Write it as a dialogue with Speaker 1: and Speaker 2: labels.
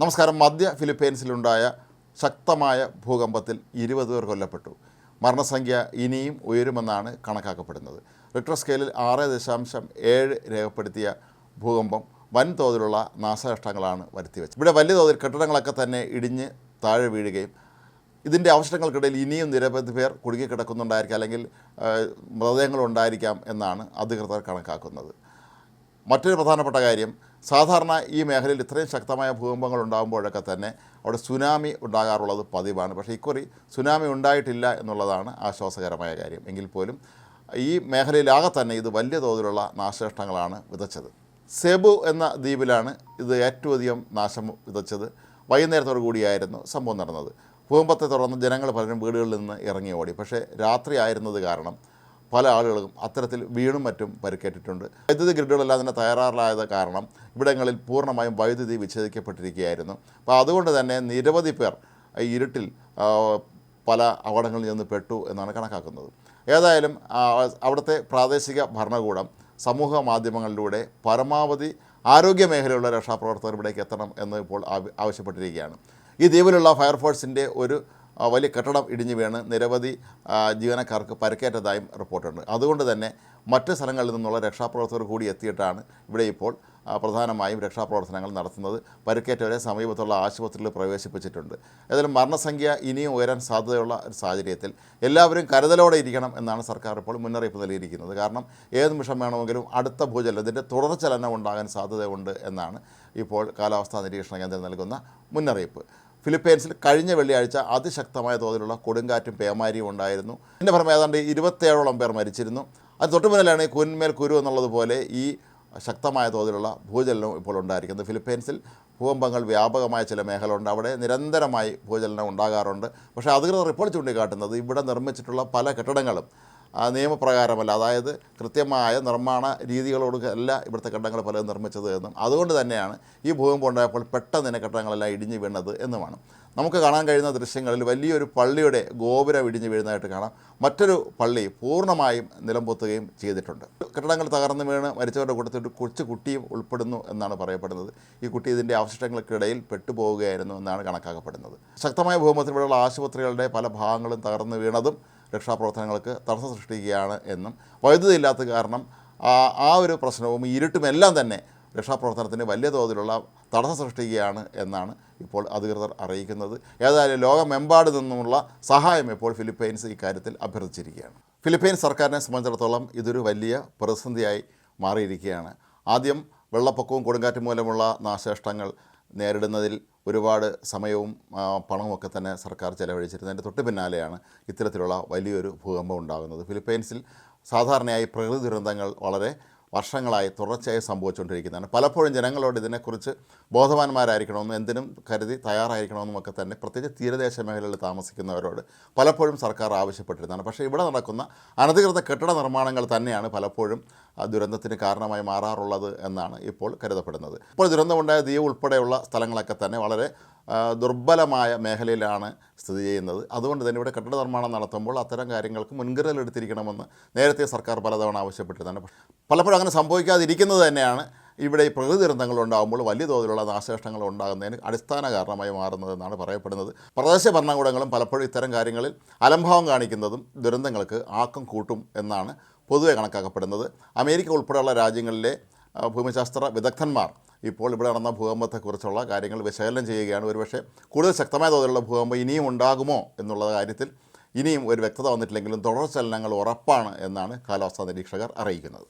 Speaker 1: നമസ്കാരം. മധ്യ ഫിലിപ്പൈൻസിലുണ്ടായ ശക്തമായ ഭൂകമ്പത്തിൽ ഇരുപത് പേർ കൊല്ലപ്പെട്ടു. മരണസംഖ്യ ഇനിയും ഉയരുമെന്നാണ് കണക്കാക്കപ്പെടുന്നത്. റിക്ടർ സ്കെയിലിൽ ആറ് ദശാംശം ഏഴ് രേഖപ്പെടുത്തിയ ഭൂകമ്പം വൻതോതിലുള്ള നാശനഷ്ടങ്ങളാണ് വരുത്തിവെച്ചത്. ഇവിടെ വലിയ തോതിൽ കെട്ടിടങ്ങളൊക്കെ തന്നെ ഇടിഞ്ഞ് താഴെ വീഴുകയും ഇതിന്റെ അവശിഷ്ടങ്ങൾക്കിടയിൽ ഇനിയും നിരവധി പേർ കുടുങ്ങിക്കിടക്കുന്നുണ്ടായിരിക്കാം അല്ലെങ്കിൽ മൃതദേഹങ്ങളുണ്ടായിരിക്കാം എന്നാണ് അധികൃതർ കണക്കാക്കുന്നത്. മറ്റൊരു പ്രധാനപ്പെട്ട കാര്യം സാധാരണ ഈ മേഖലയിൽ ഇത്രയും ശക്തമായ ഭൂകമ്പങ്ങൾ ഉണ്ടാകുമ്പോഴൊക്കെ തന്നെ അവിടെ സുനാമി ഉണ്ടാകാറുള്ളത് പതിവാണ്. പക്ഷേ ഇക്കുറി സുനാമി ഉണ്ടായിട്ടില്ല എന്നുള്ളതാണ് ആശ്വാസകരമായ കാര്യം. എങ്കിൽ പോലും ഈ മേഖലയിലാകെ തന്നെ ഇത് വലിയ തോതിലുള്ള നാശനഷ്ടങ്ങളാണ് വിതച്ചത്. സെബു എന്ന ദ്വീപിലാണ് ഇത് ഏറ്റവും അധികം നാശം വിതച്ചത്. വൈകുന്നേരത്തോടു കൂടിയായിരുന്നു സംഭവം നടന്നത്. ഭൂകമ്പത്തെ തുടർന്ന് ജനങ്ങൾ പലരും വീടുകളിൽ നിന്ന് ഇറങ്ങി ഓടി. പക്ഷേ രാത്രി ആയിരുന്നത് കാരണം പല ആളുകളും അത്തരത്തിൽ വീണും മറ്റും പരിക്കേറ്റിട്ടുണ്ട്. വൈദ്യുതി ഗ്രിഡുകളെല്ലാം തന്നെ തയ്യാറായത് കാരണം ഇവിടങ്ങളിൽ പൂർണമായും വൈദ്യുതി വിച്ഛേദിക്കപ്പെട്ടിരിക്കുകയായിരുന്നു. അപ്പോൾ അതുകൊണ്ട് തന്നെ നിരവധി പേർ ഇരുട്ടിൽ പല അപകടങ്ങളിൽ നിന്ന് പെട്ടു എന്നാണ് കണക്കാക്കുന്നത്. ഏതായാലും അവിടുത്തെ പ്രാദേശിക ഭരണകൂടം സമൂഹ മാധ്യമങ്ങളിലൂടെ പരമാവധി ആരോഗ്യ മേഖലയുള്ള രക്ഷാപ്രവർത്തകർ ഇവിടേക്ക് എത്തണം എന്ന് ഇപ്പോൾ ആവശ്യപ്പെട്ടിരിക്കുകയാണ്. ഈ ദ്വീപിലുള്ള ഫയർഫോഴ്സിന്റെ ഒരു വലിയ കെട്ടിടം ഇടിഞ്ഞു വീണ് നിരവധി ജീവനക്കാർക്ക് പരിക്കേറ്റതായും റിപ്പോർട്ടുണ്ട്. അതുകൊണ്ട് തന്നെ മറ്റ് സ്ഥലങ്ങളിൽ നിന്നുള്ള രക്ഷാപ്രവർത്തകർ കൂടി എത്തിയിട്ടാണ് ഇവിടെ ഇപ്പോൾ പ്രധാനമായും രക്ഷാപ്രവർത്തനങ്ങൾ നടത്തുന്നത്. പരിക്കേറ്റവരെ സമീപത്തുള്ള ആശുപത്രിയിൽ പ്രവേശിപ്പിച്ചിട്ടുണ്ട്. ഏതായാലും മരണസംഖ്യ ഇനിയും ഉയരാൻ സാധ്യതയുള്ള ഒരു സാഹചര്യത്തിൽ എല്ലാവരും കരുതലോടെ ഇരിക്കണം എന്നാണ് സർക്കാർ ഇപ്പോൾ മുന്നറിയിപ്പ് നൽകിയിരിക്കുന്നത്. കാരണം ഏത് നിമിഷം വേണമെങ്കിലും അടുത്ത ഭൂചലനം ഇതിന്റെ തുടർച്ചലനം ഉണ്ടാകാൻ സാധ്യതയുണ്ട് എന്നാണ് ഇപ്പോൾ കാലാവസ്ഥാ നിരീക്ഷണ കേന്ദ്രം നൽകുന്ന മുന്നറിയിപ്പ്. ഫിലിപ്പൈൻസിൽ കഴിഞ്ഞ വെള്ളിയാഴ്ച അതിശക്തമായ തോതിലുള്ള കൊടുങ്കാറ്റും പേമാരിയും ഉണ്ടായിരുന്നു. ഇതിന്റെ ഫലം ഏതാണ്ട് ഇരുപത്തേഴോളം പേർ മരിച്ചിരുന്നു. അത് തൊട്ടു മുന്നിലാണ് ഈ കുന്മേൽ കുരു എന്നുള്ളതുപോലെ ഈ ശക്തമായ തോതിലുള്ള ഭൂചലനം ഇപ്പോൾ ഉണ്ടായിരിക്കുന്നത്. ഫിലിപ്പൈൻസിൽ ഭൂകമ്പങ്ങൾ വ്യാപകമായ ചില മേഖലകളുണ്ട്. അവിടെ നിരന്തരമായി ഭൂചലനം ഉണ്ടാകാറുണ്ട്. പക്ഷേ അധികൃതർ ഇപ്പോൾ ചൂണ്ടിക്കാട്ടുന്നത് ഇവിടെ നിർമ്മിച്ചിട്ടുള്ള പല കെട്ടിടങ്ങളും നിയമപ്രകാരമല്ല. അതായത് കൃത്യമായ നിർമ്മാണ രീതികളോട് അല്ല ഇവിടുത്തെ കെട്ടിടങ്ങൾ പലതും നിർമ്മിച്ചത് എന്നും. അതുകൊണ്ട് തന്നെയാണ് ഈ ഭൂകമ്പം ഉണ്ടായപ്പോൾ പെട്ടെന്ന് തന്നെ കെട്ടിടങ്ങളെല്ലാം ഇടിഞ്ഞു വീണത് എന്നുമാണ്. നമുക്ക് കാണാൻ കഴിയുന്ന ദൃശ്യങ്ങളിൽ വലിയൊരു പള്ളിയുടെ ഗോപുരം ഇടിഞ്ഞു വീഴുന്നതായിട്ട് കാണാം. മറ്റൊരു പള്ളി പൂർണമായും നിലംപൊത്തുകയും ചെയ്തിട്ടുണ്ട്. കെട്ടിടങ്ങൾ തകർന്നു വീണ് മരിച്ചവരുടെ കൂട്ടത്തിൽ ഒരു കൊച്ചു കുട്ടിയും ഉൾപ്പെടുന്നു എന്നാണ് പറയപ്പെടുന്നത്. ഈ കുട്ടി ഇതിന്റെ അവശിഷ്ടങ്ങൾക്കിടയിൽ പെട്ടുപോവുകയായിരുന്നു എന്നാണ് കണക്കാക്കപ്പെടുന്നത്. ശക്തമായ ഭൂകമ്പത്തിൽ ഇവിടെയുള്ള ആശുപത്രികളുടെ പല ഭാഗങ്ങളും തകർന്നു വീണതും രക്ഷാപ്രവർത്തനങ്ങൾക്ക് തടസ്സം സൃഷ്ടിക്കുകയാണ് എന്നും വൈദ്യുതി ഇല്ലാത്ത കാരണം ആ ഒരു പ്രശ്നവും ഈ ഇരുട്ടുമെല്ലാം തന്നെ രക്ഷാപ്രവർത്തനത്തിന് വലിയ തോതിലുള്ള തടസ്സം സൃഷ്ടിക്കുകയാണ് എന്നാണ് ഇപ്പോൾ അധികൃതർ അറിയിക്കുന്നത്. ഏതായാലും ലോകമെമ്പാട് നിന്നുമുള്ള സഹായം ഇപ്പോൾ ഫിലിപ്പൈൻസ് ഇക്കാര്യത്തിൽ അഭ്യർത്ഥിച്ചിരിക്കുകയാണ്. ഫിലിപ്പൈൻസ് സർക്കാരിനെ സംബന്ധിച്ചിടത്തോളം ഇതൊരു വലിയ പ്രതിസന്ധിയായി മാറിയിരിക്കുകയാണ്. ആദ്യം വെള്ളപ്പൊക്കവും കൊടുങ്കാറ്റും മൂലമുള്ള നാശനഷ്ടങ്ങൾ നേരിടുന്നതിൽ ഒരുപാട് സമയവും പണവുമൊക്കെ തന്നെ സർക്കാർ ചെലവഴിച്ചിരുന്നതിന്റെ തൊട്ട് പിന്നാലെയാണ് ഇത്തരത്തിലുള്ള വലിയൊരു ഭൂകമ്പം ഉണ്ടാകുന്നത്. ഫിലിപ്പൈൻസിൽ സാധാരണയായി പ്രകൃതി ദുരന്തങ്ങൾ വളരെ വർഷങ്ങളായി തുടർച്ചയായി സംഭവിച്ചുകൊണ്ടിരിക്കുന്നതാണ്. പലപ്പോഴും ജനങ്ങളോട് ഇതിനെക്കുറിച്ച് ബോധവാന്മാരായിരിക്കണമെന്നും എന്തിനും കരുതി തയ്യാറായിരിക്കണമെന്നും ഒക്കെ തന്നെ പ്രത്യേകിച്ച് തീരദേശ മേഖലകളിൽ താമസിക്കുന്നവരോട് പലപ്പോഴും സർക്കാർ ആവശ്യപ്പെട്ടിരുന്നതാണ്. പക്ഷേ ഇവിടെ നടക്കുന്ന അനധികൃത കെട്ടിട നിർമ്മാണങ്ങൾ തന്നെയാണ് പലപ്പോഴും ദുരന്തത്തിന് കാരണമായി മാറാറുള്ളത് എന്നാണ് ഇപ്പോൾ കരുതപ്പെടുന്നത്. ഇപ്പോൾ ദുരന്തമുണ്ടായ ദ്വീപ് ഉൾപ്പെടെയുള്ള സ്ഥലങ്ങളൊക്കെ തന്നെ വളരെ ദുർബലമായ മേഖലയിലാണ് സ്ഥിതി ചെയ്യുന്നത്. അതുകൊണ്ട് തന്നെ ഇവിടെ കെട്ടിട നിർമ്മാണം നടത്തുമ്പോൾ അത്തരം കാര്യങ്ങൾക്ക് മുൻകരുതൽ എടുത്തിരിക്കണമെന്ന് നേരത്തെ സർക്കാർ പലതവണ ആവശ്യപ്പെട്ടിരുന്നതാണ് പലപ്പോഴും അങ്ങനെ സംഭവിക്കാതിരിക്കുന്നത് തന്നെയാണ് ഇവിടെ ഈ പ്രകൃതി ദുരന്തങ്ങൾ ഉണ്ടാകുമ്പോൾ വലിയ തോതിലുള്ള നാശനഷ്ടങ്ങൾ ഉണ്ടാകുന്നതിന് അടിസ്ഥാന കാരണമായി മാറുന്നതെന്നാണ് പറയപ്പെടുന്നത്. പ്രദേശ ഭരണകൂടങ്ങളും പലപ്പോഴും ഇത്തരം കാര്യങ്ങളിൽ അലംഭാവം കാണിക്കുന്നതും ദുരന്തങ്ങൾക്ക് ആക്കം കൂട്ടും എന്നാണ് പൊതുവെ കണക്കാക്കപ്പെടുന്നത്. അമേരിക്ക ഉൾപ്പെടെയുള്ള രാജ്യങ്ങളിലെ ഭൂമിശാസ്ത്ര വിദഗ്ധന്മാർ ഇപ്പോൾ ഇവിടെ നടന്ന ഭൂകമ്പത്തെക്കുറിച്ചുള്ള കാര്യങ്ങൾ വിശകലനം ചെയ്യുകയാണ്. ഒരുപക്ഷെ കൂടുതൽ ശക്തമായ തോതിലുള്ള ഭൂകമ്പം ഇനിയും ഉണ്ടാകുമോ എന്നുള്ള കാര്യത്തിൽ ഇനിയും ഒരു വ്യക്തത വന്നിട്ടില്ലെങ്കിലും തുടർ ചലനങ്ങൾ ഉറപ്പാണ് എന്നാണ് കാലാവസ്ഥാ നിരീക്ഷകർ അറിയിക്കുന്നത്.